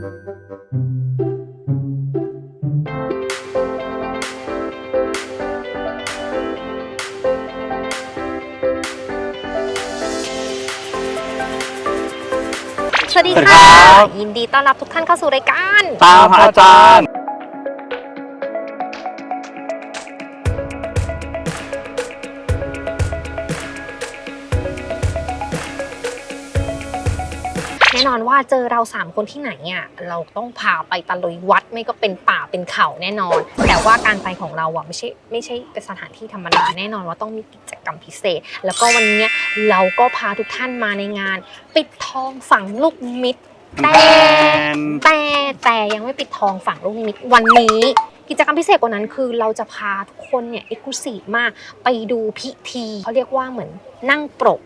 สวัสดีสวัสดีค่ะครับ ยินดีต้อนรับทุกท่านเข้าสู่รายการ ตามหาอาจารย์ แน่นอนว่าเจอเราสามคนที่ไหนอะเราต้องพาไปตะลุยวัดไม่ก็เป็นป่าเป็นเขาแน่นอน แต่ว่าการไปของเราอะไม่ใช่ไม่ใช่เป็นสถานที่ธรรมดาแน่นอนว่าต้องมีกิจกรรมพิเศษ แล้วก็วันนี้เราก็พาทุกท่านมาในงาน ปิดทองฝังลูกนิมิตแต่แต่แต่ยังไม่ปิดทองฝั่งลูกนิมิตวันนี้กิจกรรมพิเศษกว่านั้นคือเราจะพาทุกคนเนี่ยเอกลุศีมากไปดูพิธีเขาเรียกว่าเหมือนนั่งปรก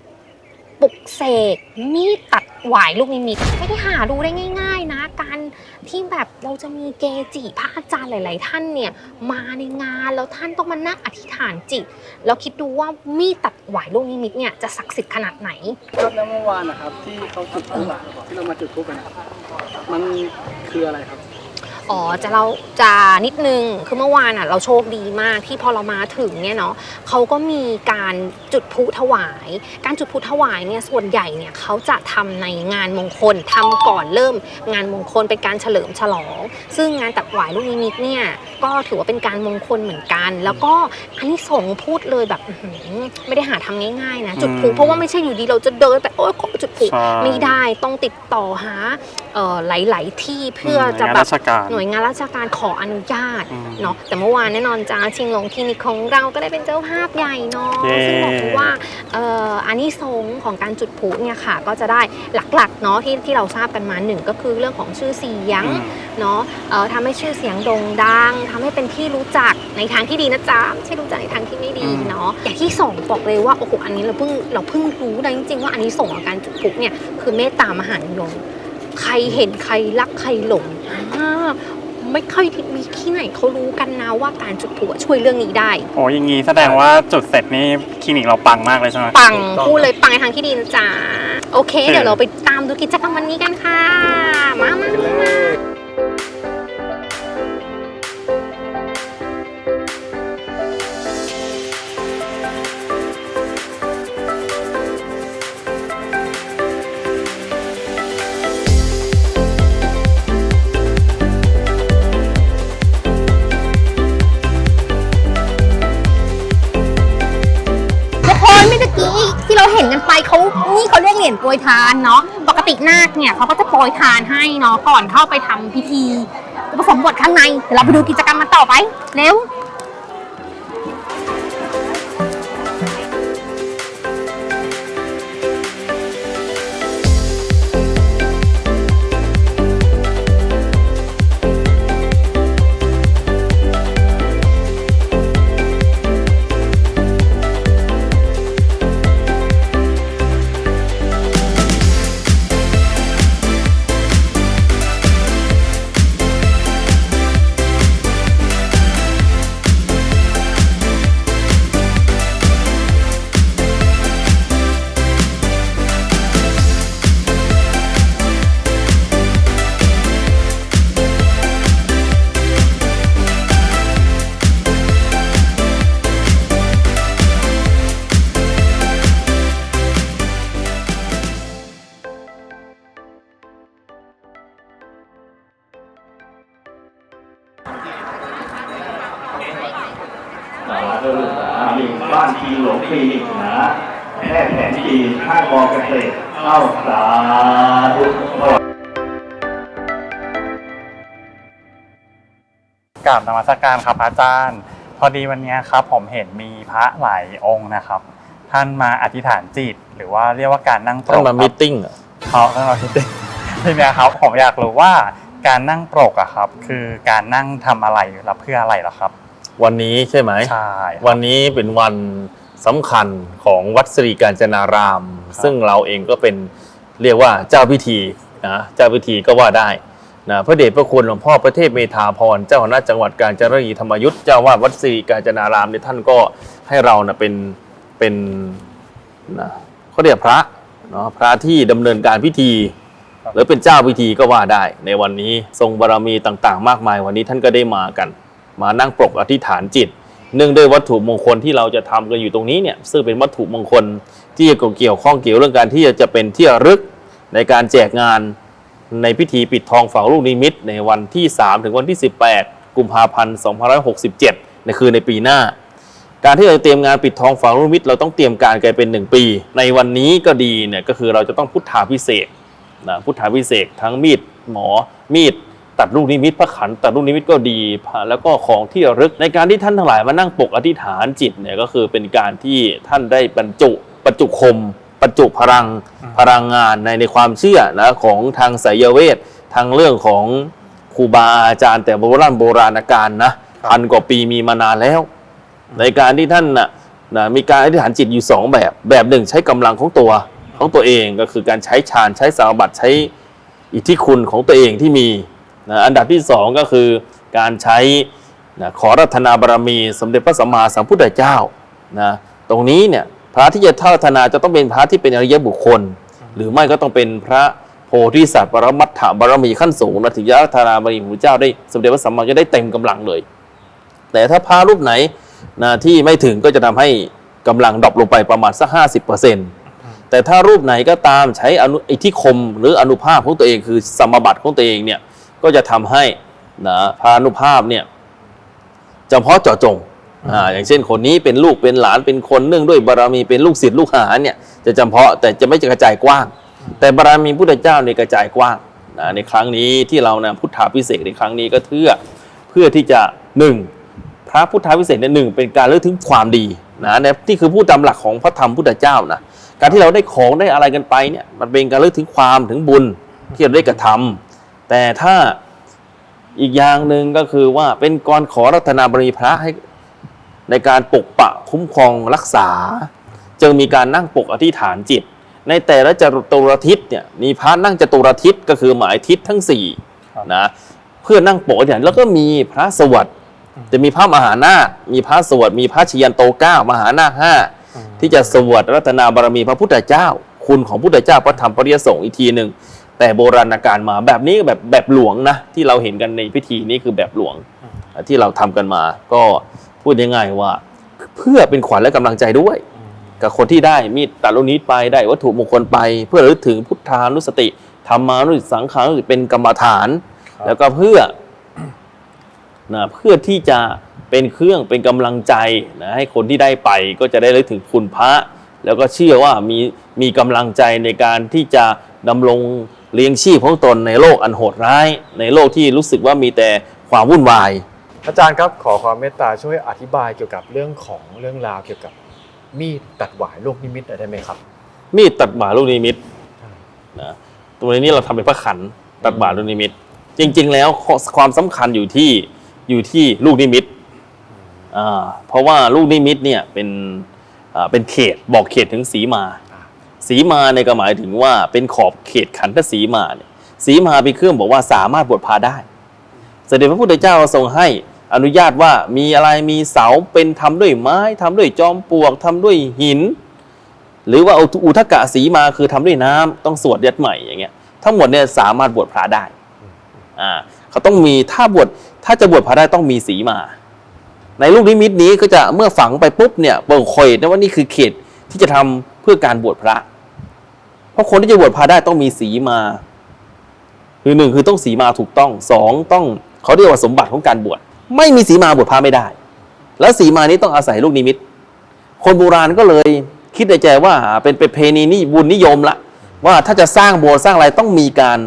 ปลุกเสกมีดตัด หวายลูกนิมิตไม่ได้หาดูได้ง่าย ๆ นะ การที่แบบเราจะมีเกจิพระอาจารย์หลาย ๆ ท่านเนี่ยมาในงานแล้วท่านต้องมานั่งอธิษฐานจิตแล้วคิดดูว่ามีดตัดหวายลูกนิมิตเนี่ยจะศักดิ์สิทธิ์ขนาดไหนครับแล้วเมื่อวานนะครับที่เขาจุดธูปอะที่เรามาจุดธูปกันอะมันคืออะไรครับ อ๋อจะเราจะนิดนึงคือเมื่อวานอะเราโชคดีมากที่พอเรามาถึงเนี่ยเนาะเขาก็มีการจุดพลุถวาย การจุดพลุถวายเนี่ยส่วนใหญ่เนี่ยเขาจะทำในงานมงคลทำก่อนเริ่มงานมงคลเป็นการเฉลิมฉลอง ซึ่งงานตักหวายลูกนิมิตเนี่ยก็ถือว่าเป็นการมงคลเหมือนกัน แล้วก็อันนี้สงส์พูดเลยแบบอื้อหือไม่ได้หาทำง่ายๆนะจุดพลุอืมเพราะว่าไม่ใช่อยู่ดีเราจะเดินไปโอ๊ยขอจุดพลุใช่ไม่ได้ต้องติดต่อหาเอ่อหลาย ๆ ที่เพื่อจะงานแบบราชการหน่วยงานราชการขออนุญาตอืมเนาะแต่เมื่อวานแน่นอนจ้าชิงหลงคลินิกของเราก็ได้เป็นเจ้าภาพใหญ่เนาะเย้ซึ่งบอกเลยว่าเอ่ออานิสงส์ของการจุดพลุเนี่ยค่ะ ก็จะได้หลักๆเนาะที่ที่เราทราบกันมาหนึ่งก็คือเรื่องของชื่อเสียงอืมเนาะเอ่อทำให้ชื่อเสียงโด่งดังทำให้เป็นที่รู้จักในทางที่ดีนะจ๊ะไม่ใช่รู้จักในทางที่ไม่ดีอืมเนาะอย่างที่สองบอกเลยว่าโอ้โหอันนี้เราเพิ่งเราเพิ่งรู้นะจริงๆว่าอันนี้ส่งส์ของการจุดพลุเนี่ยคือเมตตามหานิยม ใครเห็นใครรักใครหลงอ่าไม่ค่อยมีที่ไหนเขารู้กันนะว่าการจุดพลุอะช่วยเรื่องนี้ได้ โอ้ยอย่างงี้แสดงว่าจุดเสร็จนี่คลินิกเราปังมากเลยใช่ไหมปังถูกต้องพูดเลยปังในทางที่ดีนะจ๊ะโอเคโอเค เดี๋ยวเราไปตามดูกิจกรรมวันนี้กันค่ะ มา กี้ที่เราเห็นกันไปเขานี่เขาเรียกเหรียญโปรยทานเนาะ ปกตินาคเนี่ยเขาก็จะโปรยทานให้เนาะก่อนเข้าไปทำพิธีผสมบทข้างในเดี๋ยวเราไปดูกิจกรรมมันต่อไป เร็ว หลวงคลินิกนะแพทย์แผนจีนห้างมอเกษตรเข้าสาธุกราบนมัสการครับอาจารย์ พอดีวันเนี้ยครับผมเห็นมีพระหลายองค์นะครับ ท่านมาอธิษฐานจิต หรือว่าเรียกว่าการนั่งปรต้องกมาคมิรับทติ้งเหรอเขาต้องมามิตติ้งทีเนี้ยครับผมอยากรู้ว่าการนั่งปรกอะครับ คือการนั่งทำอะไรและเพื่ออะไรเหรอครับวันนี้ใช่ไหม ใช่ครับวันนี้เป็นวัน สำคัญของวัดสิริการจนารามครับซึ่งเราเองก็เป็นเรียกว่าเจ้าพิธีนะเจ้าพิธีก็ว่าได้นะพระเดชพระคุณหลวงพ่อประเทศเมธาพร เจ้าคณะจังหวัดกาญจนบุรีธรรมยุทธเจ้าวาดวัดสิริการจนารามเนี่ยท่านก็ให้เรานะเป็นเป็นนะเขาเรียกพระเนาะพระที่ดำเนินการพิธี หรือเป็นเจ้าพิธีก็ว่าได้ ในวันนี้ทรงบารมีต่างๆ มากมายวันนี้ท่านก็ได้มากัน มานั่งปลกอธิษฐานจิต เนื่องด้วยวัตถุมงคลที่เราจะทำกันอยู่ตรงนี้เนี่ยซึ่งเป็นวัตถุมงคลที่เกี่ยวข้องเกี่ยวเรื่องการที่จะเป็นที่ระลึกในการแจกงานในพิธีปิดทองฝังลูกนิมิต ในวันที่ 3 ถึงวันที่ 18 กุมภาพันธ์2567ในคือในปีหน้า การที่เราจะเตรียมงานปิดทองฝังลูกนิมิต เราต้องเตรียมการกันเป็น 1 ปี ในวันนี้ก็ดีเนี่ยก็คือเราจะต้องพุทธาพิเศษนะพุทธาพิเศษทั้งมีดหมอมีด ตัดลูกนิมิตพระขันตัดลูกนิมิตก็ดีแล้วก็ของที่ระลึกในการที่ท่านทั้งหลายมานั่งปกอธิษฐานจิตเนี่ยก็คือเป็นการที่ท่านได้บรรจุบรรจุคมบรรจุพลังพลังงานในในความเชื่อนะของทางไสยเวททางเรื่องของครูบาอาจารย์ แต่โบราณโบราณการนะพันกว่าปีมีมานานแล้ว ในการที่ท่านนะนะมีการอธิษฐานจิตอยู่สองแบบ แบบหนึ่งใช้กำลังของตัวของตัวเองก็คือการใช้ฌานใช้สมาบัติใช้อิทธิคุณของตัวเองที่มี นะอันดับที่สองก็คือการใช้นะขอรัตนาบารมีสมเด็จพระสัมมาสัมพุทธเจ้านะตรงนี้เนี่ยพระที่จะเท่าธนาจะต้องเป็นพระที่เป็นอริยบุคคล หรือไม่ก็ต้องเป็นพระโพธิสัตว์ปรมัตถบารมีขั้นสูงนะถึงจะรัตนาบารมีของพระเจ้าได้สมเด็จพระสัมมาจะได้เต็มกำลังเลย แต่ถ้าพระรูปไหนนะที่ไม่ถึงก็จะทำให้กำลังดรอปลงไปประมาณสักห้าสิบเปอร์เซ็นต์แต่ถ้ารูปไหนก็ตามใช้อนุอิทธิคมหรืออนุภาพของตัวเองคือสมบัติของตัวเองเนี่ย ก็จะทำให้นะพานุภาพเนี่ยเฉพาะเจาะจงอ่าอย่างเช่นคนนี้เป็นลูกเป็นหลานเป็นคนเนื่องด้วยบารมีเป็นลูกศิษย์ลูกหาเนี่ยจะจำเพาะแต่จะไม่จะกระจายกว้าง แต่บารมีพุทธเจ้าเนี่ยกระจายกว้างนะในครั้งนี้ที่เรานะพุทธาพิเศษในครั้งนี้ก็เพื่อเพื่อที่จะหนึ่งพระพุทธวิเศษเนี่ยหนึ่งเป็นการเลือกถึงความดีนะนี่ยที่คือผู้ตามหลักของพระธรรมพุทธเจ้านะการที่เราได้ของได้อะไรกันไปเนี่ยมันเป็นการเลือกถึงความถึงบุญที่เราได้กระทำ แต่ถ้าอีกอย่างหนึ่งก็คือว่าเป็นกรขอรัตนาบารมีพระให้ในการปกปะคุ้มครองรักษา จึงมีการนั่งปกอธิษฐานจิต ในแต่ละจตุรทิศเนี่ยมีพระนั่งจตุรทิศก็คือหมายทิศทั้งสี่นะเพื่อนั่งปกอธิษฐานแล้วก็มีพระสวัสดิ์จะมีพระมหานาคมีพระสวดมีพระชยันโตเก้ามหานาคห้าที่จะสวดรัตนาบารมีพระพุทธเจ้า คุณของพุทธเจ้าพระธรรมปริยสงฆ์อีกทีหนึ่ง แต่โบราณการมาแบบนี้แบบแบบหลวงนะที่เราเห็นกันในพิธีนี้คือแบบหลวงที่เราทำกันมา ก็พูดง่ายๆว่า เพื่อเป็นขวัญและกำลังใจด้วย กับคนที่ได้มีดตัดลูกนิดไปได้วัตถุมงคลไป เพื่อระลึกถึงพุทธานุสติธรรมานุสติสังขานุสติเป็นกรรมฐาน แล้วก็เพื่อนะเพื่อที่จะเป็นเครื่องเป็นกำลังใจนะให้คนที่ได้ไปก็จะได้รู้ถึงคุณพระ แล้วก็เชื่อว่ามีมีกำลังใจในการที่จะดำรง เลี้ยงชีพของตนในโลกอันโหดร้าย ในโลกที่รู้สึกว่ามีแต่ความวุ่นวาย อาจารย์ครับขอความเมตตาช่วยอธิบายเกี่ยวกับเรื่องของเรื่องราวเกี่ยวกับมีดตัดหวายลูกนิมิตหน่อยได้ไหมครับ มีดตัดบาลูกนิมิตนะตัวนี้เราทำเป็นพระขันตัดบาลูกนิมิต จริง ๆ แล้วข้อความสำคัญอยู่ที่อยู่ที่ลูกนิมิตอ่าเพราะว่าลูกนิมิตเนี่ยเป็นอ่าเป็นเขตบอกเขตถึงสีมาอ่า สีมาในยก็หมายถึงว่าเป็นขอบเขตขันธสีมาเนี่ยสีมาเป็นเครื่องบอกว่าสามารถบวชพาได้ เสด็จพระพุทธเจ้าทรงให้อนุญาตว่ามีอะไรมีเสาเป็นทำด้วยไม้ทำด้วยจอมปลวกทำด้วยหิน หรือว่าอุทกะสีมาคือทำด้วยน้ำต้องสวดยัดใหม่อย่างเงี้ยทั้งหมดเนี่ยสามารถบวชพระได้อ่าเขาต้องมีถ้าบวชถ้าจะบวชพระได้ต้องมีสีมา ในลูกนิมิตนี้ก็จะเมื่อฝังไปปุ๊บเนี่ยเปิดคอยนะว่านี่คือเขตที่จะทำเพื่อการบวชพระ เพราะคนที่จะบวชพระได้ต้องมีสีมา คือหนึ่งคือต้องสีมาถูกต้องสองต้องเขาเรียกว่าสมบัติของการบวชไม่มีสีมาบวชพระไม่ได้ แล้วสีมานี้ต้องอาศัยลูกนิมิต คนโบราณก็เลยคิดในใจว่าเป็นประเพณีนิบุญนิยมละว่าถ้าจะสร้างโบสถ์สร้างอะไรต้องมีการ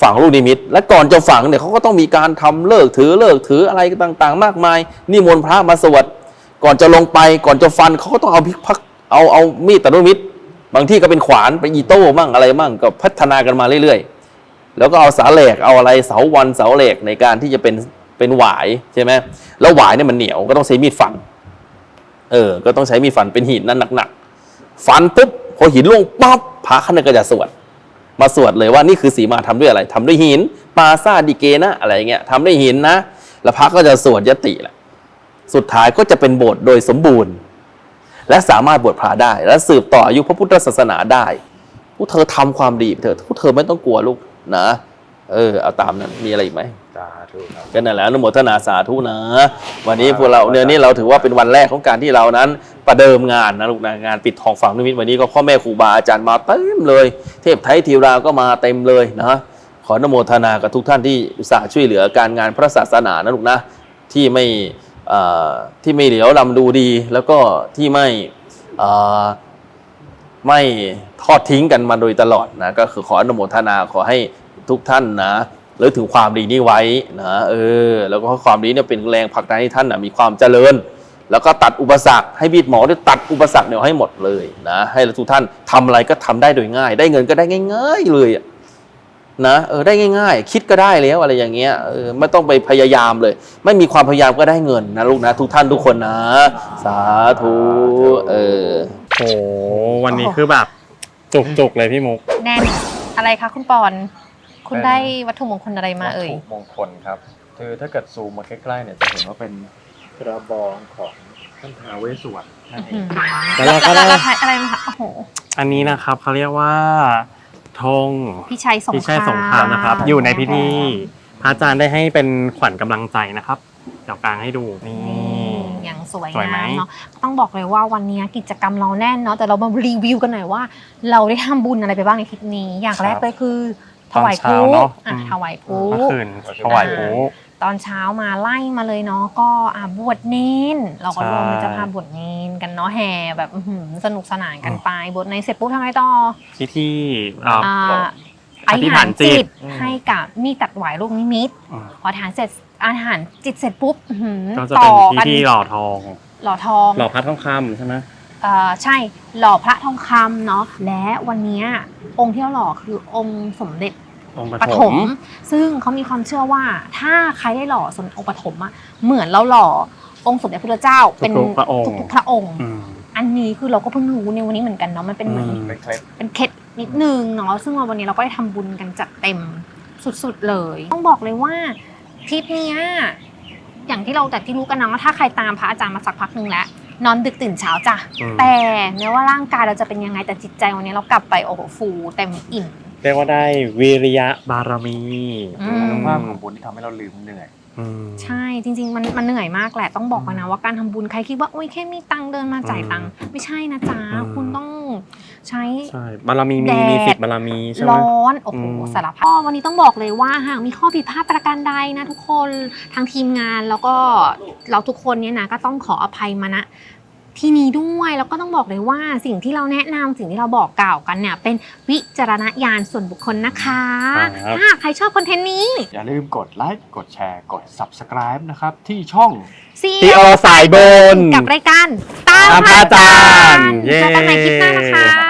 ฝังลูกนิมิต และก่อนจะฝังเนี่ยเขาก็ต้องมีการทำเลิกถือเลิกถืออะไรต่างๆ มากมายนิมนต์พระมาสวดก่อนจะลงไปก่อนจะฟันเขาก็ต้องเอาพิกพักเอาเอามีดตัดลูกนิมิต บางที่ก็เป็นขวานไปนอีโต้มั่งอะไรมั่งก็พัฒนากันมาเรื่อยๆ แล้วก็เอาสาเหล็กเอาอะไรเสาวันเสาเหล็กในการที่จะเป็นเป็นหวายใช่ไหมแล้วหวายเนี่ยมันเหนียวก็ต้องใช้มีดฟัน เออ ก็ต้องใช้มีดฟันเป็นหินนั่นหนักๆฟันปุ๊บพอหินล่วงปั๊บพระขันก็จะสวดมาสวดเลยว่านี่คือสีมาทำด้วยอะไรทำด้วยหินปาซาดิเกนะอะไรเงี้ยทำด้วยหินนะ แล้วพระก็จะสวดยติแหละสุดท้ายก็จะเป็นโบสถ์โดยสมบูรณ์ และสามารถบวชพระได้ และสืบต่ออายุพระพุทธศาสนาได้พวกเธอทำความดีไปเถอะพวกเธอไม่ต้องกลัวลูกนะเออเอาตามนั้นมีอะไรอีกไหมสาธุครับก็นั่นแหละอนุโมทนาสาธุนะ วันนี้พวกเราเนี่ยนี่เราถือว่าเป็นวันแรกของการที่เรานั้น ประเดิมงานนะลูกนะงานปิดทองฝังนิมิตวันนี้ก็พ่อแม่ครูบาอาจารย์มาเต็มเลย เทพไทยทีราก็มาเต็มเลยนะขออนุโมทนากับทุกท่านที่อุตส่าห์ช่วยเหลือการงานพระศาสนานะลูกนะที่ไม่เอ่อ ที่ไม่เหลียวลำดูดี แล้วก็ที่ไม่ไม่ทอดทิ้งกันมาโดยตลอดนะก็คือขออนุโมทนาขอให้ทุกท่านนะหรือถึงความดีนี้ไว้นะเออแล้วก็ความดีเนี่ยเป็นแรงผลักดันให้ท่านนะมีความเจริญ แล้วก็ตัดอุปสรรคให้บีดหมอได้ตัดอุปสรรคเนี่ยให้หมดเลยนะให้ทุกท่านทำอะไรก็ทำได้โดยง่าย ได้เงินก็ได้ง่าย ๆ เลยอะ นะเออได้ง่ายๆ คิดก็ได้แล้วอะไรอย่างเงี้ยเออไม่ต้องไปพยายามเลย ไม่มีความพยายามก็ได้เงินนะลูกนะ ทุกท่านทุกคนนะ สาธุเออโอ้โหวันนี้คือแบบ จุกๆเลยพี่มุก แน่นอะไรคะคุณปอน คุณได้วัตถุมงคลอะไรมาเอ่ย วัตถุมงคลครับ คือถ้าเกิดซูมมาใกล้ๆเนี่ยจะเห็นว่าเป็นกระบองของท่านท้าวเวสสวรรณนั่นเองแล้วเราก็ได้ แล้วอะไรมาคะโอ้โห อันนี้นะครับเขาเรียกว่า ธงพี่ชัยสงคราม พี่ชัยสงครามนะครับ อยู่ในพิธีพระอาจารย์ได้ให้เป็นขวัญกำลังใจนะครับเดี๋ยวกลางให้ดูนี่ อย่างสวยสวยไหม งามเนาะต้องบอกเลยว่าวันนี้กิจกรรมเราแน่นเนาะแต่เรามารีวิวกันหน่อยว่า เราได้ทำบุญอะไรไปบ้างในทริปนี้ อย่างแรกเลยคือถวายพลุตอนเช้าเนอะอะอืม ถวายพลุ เมื่อคืนถวายพลุ ตอนเช้ามาไล่มาเลยเนาะก็อ่าบวชเน้น เราก็ใช่รวมเป็นเจ้าภาพบวชเน้นกันเนาะแห่แบบอื้อหือสนุกสนานกันไปบวชในเสร็จปุ๊บทำไงต่อพิธีเอ่ออ่าอธิษฐานจิตให้กับมีดตัดหวายลูกนิมิตอืมพอทานเสร็จอาหารจิตเสร็จปุ๊บอื้อหือก็จะต่เป็นอพิกันธีหล่อทอง หล่อทอง หล่อพระทองคำใช่ไหม เอ่อใช่หล่อพระทองคำเนาะและวันเนี้ยองค์ที่เราหล่อคือองค์สมเด็จ องค์ปปฐฐมม ซึ่งเขามีความเชื่อว่าถ้าใครได้หล่อสมเด็จองค์ปฐมอะเหมือนเราหล่อองค์สมเด็จพระเจ้าเป็นทุกๆพระองค์ ทุกๆพระองค์ อืม อันนี้คือเราก็เพิ่งรู้ในวันนี้เหมือนกันเนาะมันเป็นเหมือน อืม เป็นเคล็ด เป็นเคล็ดนิดนึงเนาะซึ่งวันนี้เราก็ได้ทำบุญกันจัดเต็มสุดๆเลย ต้องบอกเลยว่าทริปเนี้ยอย่างที่เราแต่ที่รู้กันเนาะถ้าใครตามพระอาจารย์มาสักพักหนึ่งแล้วนอนดึกตื่นเช้าจ้ะอืม แต่แม้ว่าร่างกายเราจะเป็นยังไงแต่จิตใจวันนี้เรากลับไปโอ้โหฟูเต็มอิ่ม เรียกว่าได้วิริยะบารมีอืมภาพของบุญที่ทำให้เราลืมเหนื่อย อืม ใช่จริง ๆ มันมันเหนื่อยมากแหละต้องบอกกันนะว่าการทำบุญใครคิดว่าโอ้ยแค่มีตังค์เดินมาจ่ายตังค์ไม่ใช่นะจ๊ะอืม คุณต้องใช้ ใช่บารมีมีแดด มีสิบบารมีใช่ไหม ร้อน โอ้โห อืม สารพัดก็วันนี้ต้องบอกเลยว่าหากมีข้อผิดพลาดประการใดนะทุกคนทางทีมงานแล้วก็เราทุกคนเนี่ยนะก็ต้องขออภัยมาณ ที่นี้ด้วยแล้วก็ต้องบอกเลยว่าสิ่งที่เราแนะนำสิ่งที่เราบอกกล่าวกันเนี่ยเป็นวิจารณญาณส่วนบุคคลนะคะถ้าใครชอบคอนเทนต์นี้ อย่าลืมกดไลค์กดแชร์กด Subscribe นะครับ ที่ช่อง ซีทีโอสายบน กับรายการตามพระอาจารย์เจ้อกันใหม่คลิปหน้านะคะ